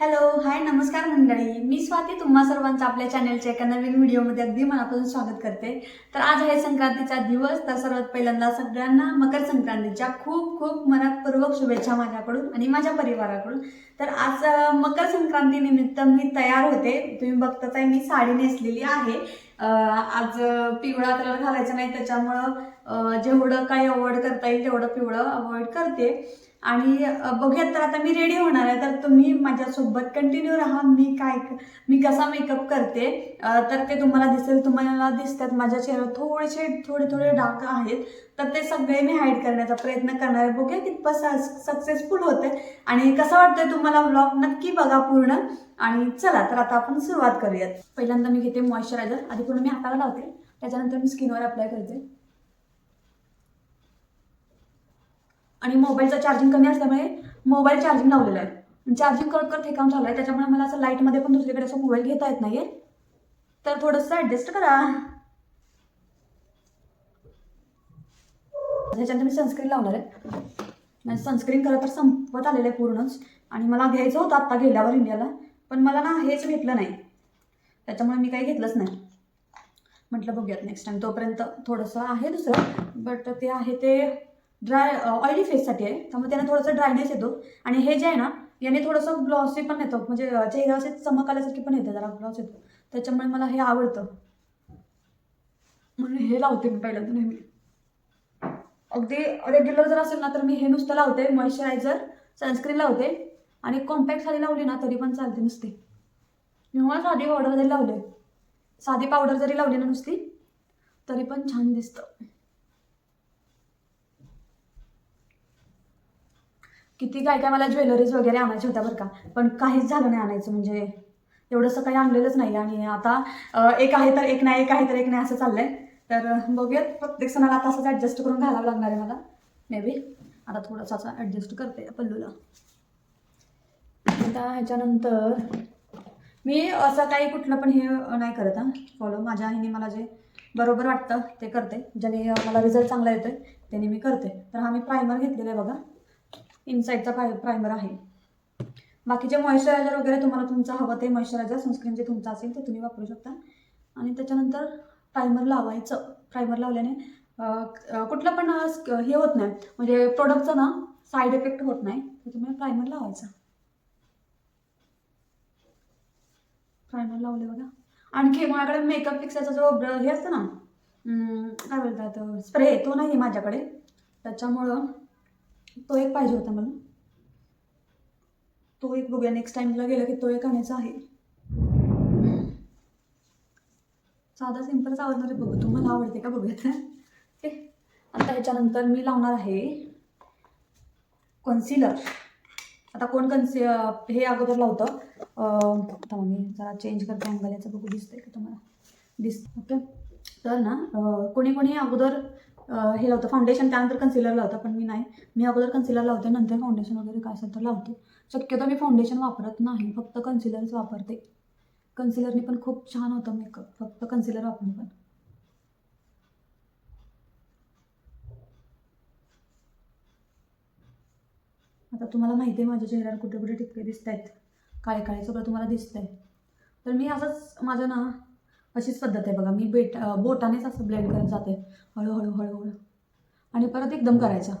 Hello hi नमस्कार मंडळी. मी स्वाती तुम्हा सर्वांचं आपल्या चॅनलच्या एका नवीन व्हिडिओमध्ये अगदी मनापासून स्वागत करते. तर आज आहे संक्रांतीचा दिवस. तर सर्वात पहिल्यांदा सगळ्यांना मकर संक्रांतीच्या खूप खूप मनपूर्वक शुभेच्छा माझ्याकडून आणि माझ्या परिवाराकडून. तर आज मकर संक्रांती निमित्त मी तयार होते. तुम्ही बघताच आहे मी साडी नेसलेली आहे. आज पिवळा कलर घालायचा नाही त्याच्यामुळं जेवढं काही अवॉइड करता येईल तेवढं पिवळं अवॉइड करते. आणि बघूयात तर आता मी रेडी होणार आहे. तर तुम्ही माझ्यासोबत कंटिन्यू राहा. मी काय मी कसा मेकअप करते तर ते तुम्हाला दिसेल. तुम्हाला दिसतात माझ्या चेहऱ्यावर थोडेसे थोडे थोडे डार्क आहेत. तर ते सगळे मी हाईड करण्याचा प्रयत्न करणार आहे. बघूया कितपत सक्सेसफुल होते. आणि कसं वाटतंय तुम्हाला ब्लॉग नक्की बघा पूर्ण. आणि चला तर आता आपण सुरुवात करूयात. पहिल्यांदा मी घेते मॉइश्चरायझर आधी पूर्ण मी हाताला लावते. त्याच्यानंतर मी स्किनवर अप्लाय करते. आणि मोबाईलचं चार्जिंग कमी असल्यामुळे मोबाईल चार्जिंग लावलेला आहे. चार्जिंग करत करत हे काम चालू आहे. त्याच्यामुळे मला असं लाईटमध्ये पण दुसरीकडे असं मोबाईल घेता येत नाही आहे तर थोडंसं ॲडजस्ट करा. ह्याच्यानंतर मी सनस्क्रीन लावणार आहे. म्हणजे सनस्क्रीन खरं तर संपत आलेलं आहे पूर्णच. आणि मला घ्यायचं होतं आत्ता गेल्यावर इंडियाला. पण मला ना हेच भेटलं नाही. त्याच्यामुळे मी काही घेतलंच नाही. म्हटलं बघूयात नेक्स्ट टाइम तोपर्यंत थोडंसं आहे दुसरं. बट ते आहे ते ड्राय ऑइली फेससाठी आहे. त्यामुळे त्याने थोडंसं ड्रायनेस येतो. आणि हे जे आहे ना याने थोडंसं ग्लॉसी पण येतो. म्हणजे चेहरा असे चमक आल्यासारखी पण येते. जरा ग्लॉस येतो. त्याच्यामुळे मला हे आवडतं. म्हणून हे लावते मी पहिल्यांदा नेहमी. अगदी रेग्युलर जर असेल ना तर मी हे नुसतं लावते. मॉइश्चरायझर सनस्क्रीन लावते. आणि कॉम्पॅक्ट साडी लावली ना तरी पण चालते नुसती. किंवा साधी पावडर जरी लावले. साधी पावडर जरी लावली ना नुसती तरी पण छान दिसतं. किती काय काय मला ज्वेलरीज वगैरे आणायच्या होत्या बरं का. पण काहीच झालं नाही आणायचं म्हणजे एवढं काही आणलेलंच नाही आणि आता एक आहे तर एक नाही एक आहे तर एक नाही असं चाललंय. तर बघूयात. प्रत्येक सणाला आता असंच ॲडजस्ट करून घालावं लागणार आहे मला. मे बी आता थोडंसं असं ॲडजस्ट करते पल्लूला. आता ह्याच्यानंतर मी असं काही कुठलं पण हे नाही करत हां. फॉलो माझ्या आईने मला जे बरोबर वाटतं ते करते. ज्याने मला रिझल्ट चांगला येतोय त्याने मी करते. तर हा मी प्रायमर घेतलेला आहे बघा. इनसाईडचा प्राय प्रायमर आहे. बाकीचे मॉइश्चरायझर वगैरे तुम्हाला तुमचं हवं ते मॉइश्चरायझर सनस्क्रीन जे तुमचं असेल ते तुम्ही वापरू शकता. आणि त्याच्यानंतर प्रायमर लावायचं. प्रायमर लावल्याने कुठलं पण स्क- हे होत नाही. म्हणजे प्रोडक्टचं ना साईड इफेक्ट होत नाही. त्याच्यामुळे प्रायमर लावायचा. प्रायमर लावले बघा. आणखी माझ्याकडे मेकअप फिक्सरचा जो ब्र- हे असतं ना काय बोलतात स्प्रे तो नाही आहे माझ्याकडे. त्याच्यामुळं तो एक पाहिजे होता मला. तो एक बघूया नेक्स्ट टाइमला गेला की तो एक आणायचा आहे. साधा सिम्पलच आवडणार आहे बघू. तुम्हाला आवडते का बघूयात? ओके. आता ह्याच्यानंतर मी लावणार आहे कन्सिलर आता कोण कन्सि हे अगोदर लावतं? आता मी जरा चेंज करते अँगल याचं. बघू दिसतंय का तुम्हाला? दिस ओके. तर ना कोणी कोणी अगोदर हे लावतं. फाउंडेशन त्यानंतर कन्सिलर लावतं पण मी नाही. मी अगोदर कन्सिलर लावते नंतर फाउंडेशन वगैरे काय असेल तर लावते. शक्यतो मी फाउंडेशन वापरत नाही फक्त कन्सिलरच वापरते. कन्सिलरने पण खूप छान होतं मेकअप फक्त कन्सिलर वापरून पण. आता तुम्हाला माहिती आहे माझ्या चेहऱ्यावर कुठे कुठे टिपके दिसत आहेत काळे काळे सगळं तुम्हाला दिसत आहे तर मी असंच माझं ना अशीच पद्धत आहे बघा. मी बेट बोटानेच असं ब्लेंड करत जाते. हळूहळू हळूहळू. आणि परत एकदम करायचा.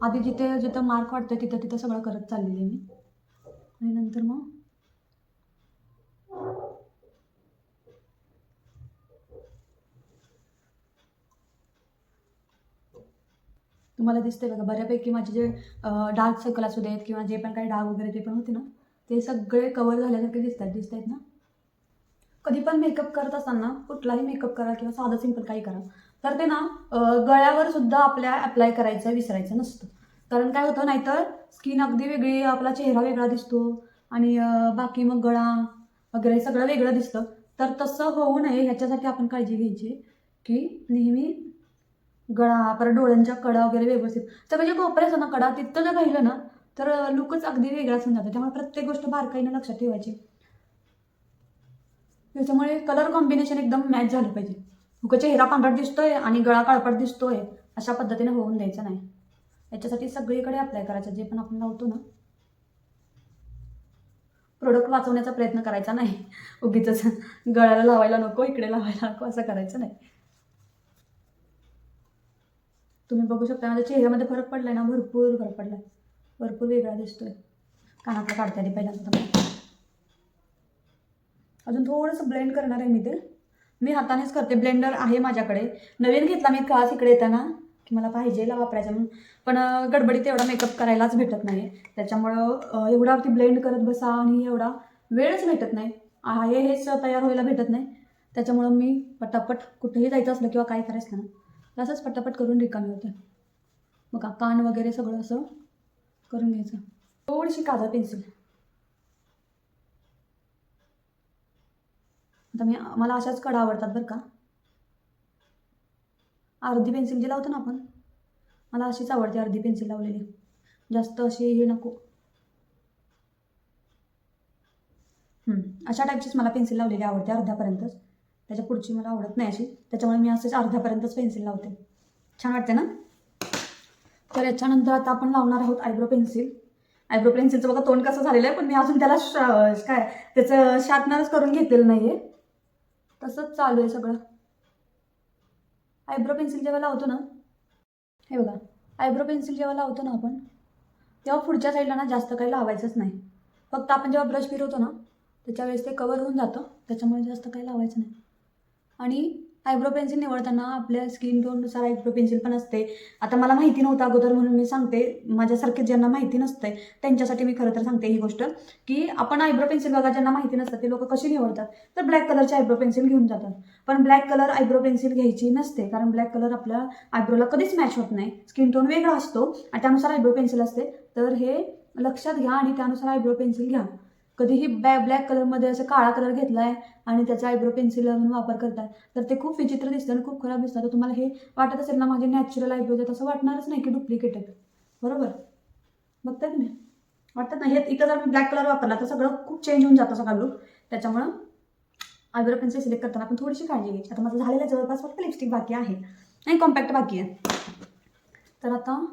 आधी जिथे जिथं मार्क वाटतं तिथं तिथं सगळं करत चाललेली आहे मी. आणि नंतर मग? तुम्हाला दिसते बघा बऱ्यापैकी माझे जे डार्क सर्कल असू देत किंवा जे पण काही डाग वगैरे ते पण होते ना ते सगळे कवर झाल्यासारखे दिसतात. दिसत आहेत ना? कधी पण मेकअप करत असताना कुठलाही मेकअप करा किंवा साधं सिंपल काही करा तर ते ना गळ्यावर सुद्धा आपल्या अप्लाय करायचं विसरायचं नसतं. कारण काय होतं नाहीतर स्किन अगदी वेगळी आपला चेहरा वेगळा दिसतो आणि बाकी मग गळा वगैरे सगळं वेगळं दिसतं. तर तसं होऊ नये ह्याच्यासाठी आपण काळजी घ्यायची की नेहमी गळा परत डोळ्यांच्या कडा वगैरे व्यवस्थित. तर म्हणजे कोपरे असं ना कडा तिथं जर राहिलं ना तर लुकच अगदी वेगळाच होऊन जातं. त्यामुळे प्रत्येक गोष्ट बारकाईनं लक्षात ठेवायची. त्याच्यामुळे कलर कॉम्बिनेशन एकदम मॅच झालं पाहिजे. उगा चेहरा पांढरा दिसतोय आणि गळा काळपट दिसतोय अशा पद्धतीने होऊन द्यायचं नाही. याच्यासाठी सगळीकडे अप्लाय करायचं जे पण आपण लावतो ना. प्रोडक्ट वाचवण्याचा प्रयत्न करायचा नाही. उगीच गळ्याला लावायला नको इकडे लावायला नको असं करायचं नाही. तुम्ही बघू शकता माझ्या चेहऱ्यामध्ये फरक पडलाय ना भरपूर फरक पडलाय. भरपूर वेगळा दिसतोय. कानातला काढता आली पहिल्यांदा अजून थोडंसं ब्लेंड करणार आहे मी ते. मी हातानेच करते. ब्लेंडर आहे माझ्याकडे. नवीन घेतला मी खास इकडे येताना की मला पाहिजे वापरायचा म्हणून. पण गडबडीत एवढा मेकअप करायलाच भेटत नाही. त्याच्यामुळं एवढा ती ब्लेंड करत बसा आणि एवढा वेळच भेटत नाही. आहे हेच तयार व्हायला भेटत नाही. त्याच्यामुळं मी पटापट कुठेही जायचं असलं किंवा काय करायचं ना असंच पटापट करून रिकामी होते. बघा कान वगैरे सगळं असं करून घ्यायचं. थोडीशी काजा पेन्सिल आता मी मला अशाच कडा आवडतात बरं का. अर्धी पेन्सिल जी लावतो ना आपण मला अशीच आवडते अर्धी पेन्सिल लावलेली. जास्त अशी हे नको. अशा टाईपचीच मला पेन्सिल लावलेली आवडते अर्ध्यापर्यंतच. त्याच्या पुढची मला आवडत नाही अशी. त्याच्यामुळे मी असेच अर्ध्यापर्यंतच पेन्सिल लावते. छान वाटते ना? तर याच्यानंतर आता आपण लावणार आहोत आयब्रो पेन्सिल आयब्रो पेन्सिलचं बघा तोंड कसं झालेलं आहे पण मी अजून त्याला श- काय त्याचं शार्पनरच करून घेतलेलं नाही आहे तसंच चालू आहे सगळं. आयब्रो पेन्सिल जेव्हा लावतो ना हे बघा आयब्रो पेन्सिल जेव्हा लावतो ना आपण तेव्हा पुढच्या साईडला ना जास्त काही लावायचंच नाही. फक्त आपण जेव्हा ब्रश फिरवतो ना त्याच्यावेळेस ते कवर होऊन जातं त्याच्यामुळे जास्त काही लावायचं नाही. आणि आयब्रो पेन्सिल निवडताना आपल्या स्किन टोननुसार आयब्रो पेन्सिल पण असते. आता मला माहिती नव्हतं अगोदर म्हणून मी सांगते. माझ्यासारखे ज्यांना माहिती नसते त्यांच्यासाठी मी खरं तर सांगते ही गोष्ट की आपण आयब्रो पेन्सिल बघा ज्यांना माहिती नसतं ते लोक कशी निवडतात? तर ब्लॅक कलरची आयब्रो पेन्सिल घेऊन जातात. पण ब्लॅक कलर आयब्रो पेन्सिल घ्यायची नसते कारण ब्लॅक कलर आपल्या आयब्रोला कधीच मॅच होत नाही. स्किन टोन वेगळा असतो आणि त्यानुसार आयब्रो पेन्सिल असते. तर हे लक्षात घ्या आणि त्यानुसार आयब्रो पेन्सिल घ्या. कधीही बॅ ब्लॅक कलरमध्ये असं काळा कलर घेतला आहे आणि त्याचा आयब्रो पेन्सिल म्हणून वापर करताय तर ते खूप विचित्र दिसतं आणि खूप खराब दिसतं. तर तुम्हाला हे वाटत असेल ना माझे नॅचरल आयब्रोज आहेत असं वाटणारच नाही की डुप्लिकेट आहेत. बरोबर? बघतात मी वाटतात नाही. हे इथं जर मी ब्लॅक कलर वापरला तर सगळं खूप चेंज होऊन जातं सगळं लुक त्याच्यामुळं आयब्रो पेन्सिल सिलेक्ट करताना आपण थोडीशी काळजी घ्यायची. आता माझं झालेलं जवळपास फक्त लिपस्टिक बाकी आहे. नाही कॉम्पॅक्ट बाकी आहे. तर आता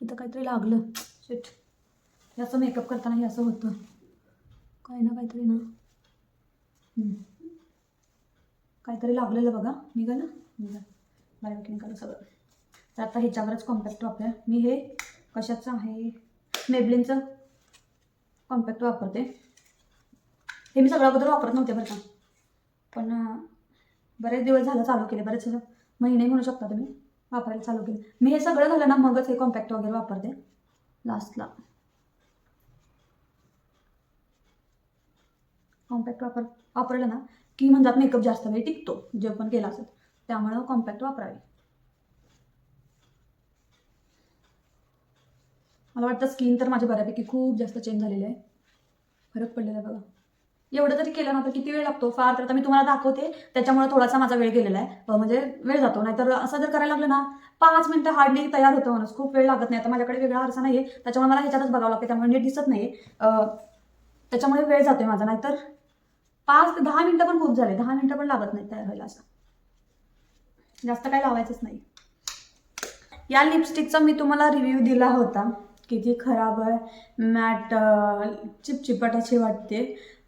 इथं काहीतरी लागलं. शिट हे असं मेकअप करताना हे असं होतं. काय ना. काहीतरी ना काहीतरी लागलेलं बघा. निघालं? निघालं. बऱ्यापैकी निघालं सगळं. तर आता ह्याच्यावरच कॉम्पॅक्ट वापरूया. मी हे कशाचं आहे? मेबलिनचं कॉम्पॅक्ट वापरते. हे मी सगळं अगोदर वापरत नव्हते बरं का. पण बरेच दिवस झालं चालू केले. बरेच महिने म्हणू शकता तुम्ही. वापरायला चालू केले. मी हे सगळं झालं ना मगच हे कॉम्पॅक्ट वगैरे वापरते. लास्टला कॉम्पॅक्ट वापर वापरलं ना की म्हणतात मेकअप जास्त वेळ टिकतो जे पण केला असेल. त्यामुळं कॉम्पॅक्ट वापरावे. मला वाटतं स्किन तर माझ्या बऱ्यापैकी खूप जास्त चेंज झालेली आहे. फरक पडलेला आहे बघा. एवढं तरी केलं ना तर किती वेळ लागतो? फार तर आता मी तुम्हाला दाखवते त्याच्यामुळे थोडासा माझा वेळ गेलेला आहे. म्हणजे वेळ जातो. नाहीतर असं जर करायला लागलं ना पाच मिनटं हार्डली तयार होतं माणूस. खूप वेळ लागत नाही. आता माझ्याकडे वेगळा आरसा नाही आहे त्याच्यामुळे मला ह्याच्यातच बघावं लागते. त्यामुळे नीट दिसत नाही त्याच्यामुळे वेळ जातोय माझा. नाहीतर पाच ते दहा मिनिटं पण खूप झाले. दहा मिनिटं पण लागत नाही तयार व्हायला असं. जास्त काही लावायचंच नाही. या लिपस्टिकचा मी तुम्हाला रिव्ह्यू दिला होता. की ती खराब आहे. मॅट चिपचिपट अशी वाटते.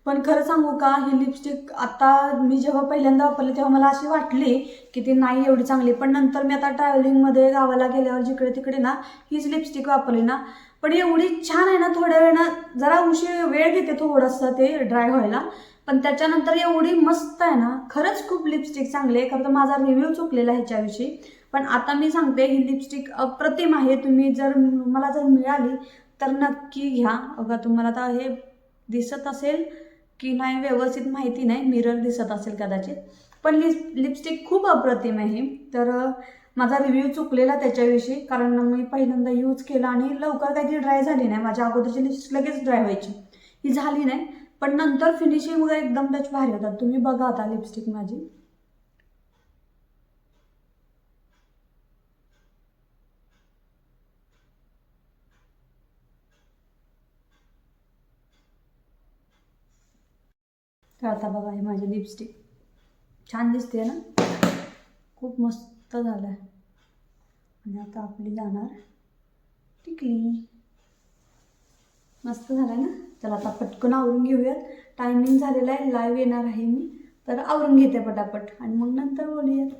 पण खरं सांगू का ही लिपस्टिक आता मी जेव्हा पहिल्यांदा वापरली तेव्हा मला अशी वाटली की ती नाही एवढी चांगली. पण नंतर मी आता ट्रॅव्हलिंगमध्ये गावाला गेल्यावर जिकडे तिकडे ना हीच लिपस्टिक वापरली ना. पण एवढी छान आहे ना थोड्या वेळ ना जरा उशीर वेळ घेते थोडंसं ते ड्राय व्हायला. पण त्याच्यानंतर एवढी मस्त आहे ना खरंच खूप लिपस्टिक चांगली आहे. खरं तर माझा रिव्ह्यू चुकलेला ह्याच्याविषयी. पण आता मी सांगते ही लिपस्टिक अप्रतिम आहे. तुम्ही जर मला जर मिळाली तर नक्की घ्या. अगं तुम्हाला आता हे दिसत असेल की नाही व्यवस्थित माहिती नाही. मिरर दिसत असेल कदाचित. पण लिप लिपस्टिक खूप अप्रतिम आहे तर माझा रिव्ह्यू चुकलेला त्याच्याविषयी. कारण मी पहिल्यांदा यूज केला आणि लवकर काही ड्राय झाली नाही. माझ्या अगोदरची लिपस्टिक लगेच ड्राय व्हायची. ही झाली नाही. पण नंतर फिनिशिंग वगैरे एकदम टच भारी होतात. तुम्ही बघा आता लिपस्टिक माझी. आता बघा हे माझी लिपस्टिक छान दिसते ना? खूप मस्त झालं आणि आता आपली जाणार टिकली. मस्त झालं ना? चला आता पटकन आवरून घेऊयात. टायमिंग झालेला आहे लाईव्ह येणार आहे मी. तर आवरून घेते पटापट. आणि मग नंतर बोलूयात.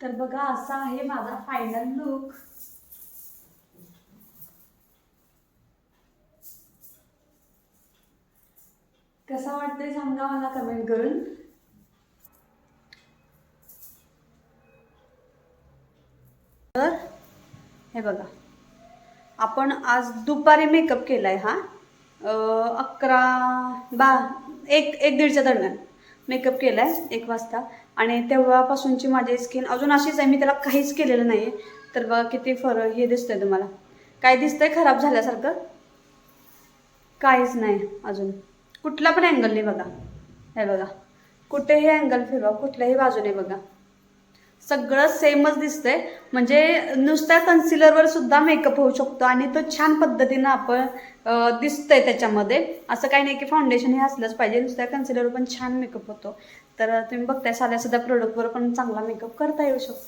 तर बघा असा आहे माझा फायनल लुक कसा वाटतंय सांगा मला कमेंट करून. तर हे बघा. आपण आज दुपारी मेकअप केला आहे हा अकरा बा एक एक दीडच्या दरम्यान मेकअप केला आहे एक वाजता. आणि तेव्हापासूनची माझी स्किन अजून अशीच आहे मी त्याला काहीच केलेलं नाही आहे तर बघा किती फरक हे दिसतंय तुम्हाला. काय दिसतंय खराब झाल्यासारखं? काहीच नाही अजून. कुठला पण अँगल नाही बघा. हे बघा. कुठेही अँगल फिरवा कुठल्याही बाजूने बघा. सगळं सेमच दिसतंय. म्हणजे नुसत्या कन्सिलरवर सुद्धा मेकअप होऊ शकतो आणि तो छान पद्धतीनं आपण दिसतंय त्याच्यामध्ये. असं काही नाही की फाउंडेशन हे असलंच पाहिजे. नुसत्या कन्सिलरवर पण छान मेकअप होतो. तर तुम्ही बघताय साध्या सुद्धा प्रोडक्टवर पण चांगला मेकअप करता येऊ शकतो.